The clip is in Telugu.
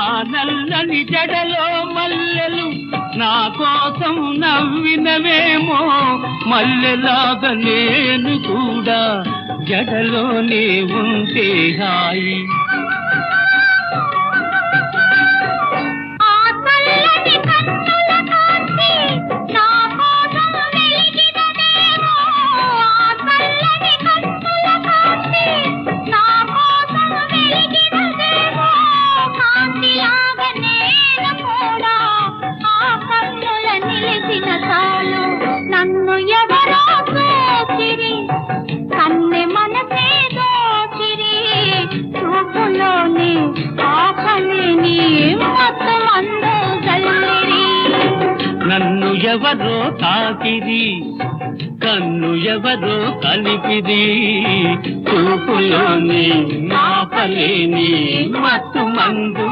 ఆ నల్లని జడలో మల్లెలు నా కోసం నవ్వినవేమో మల్లెలాగా నేను కూడా జడలోనే ఉంటే హాయి. కన్ను ఎవరో తాకిది కన్ను ఎవరో కలిపిది చూపులోని మాపలేని మత్తు మందు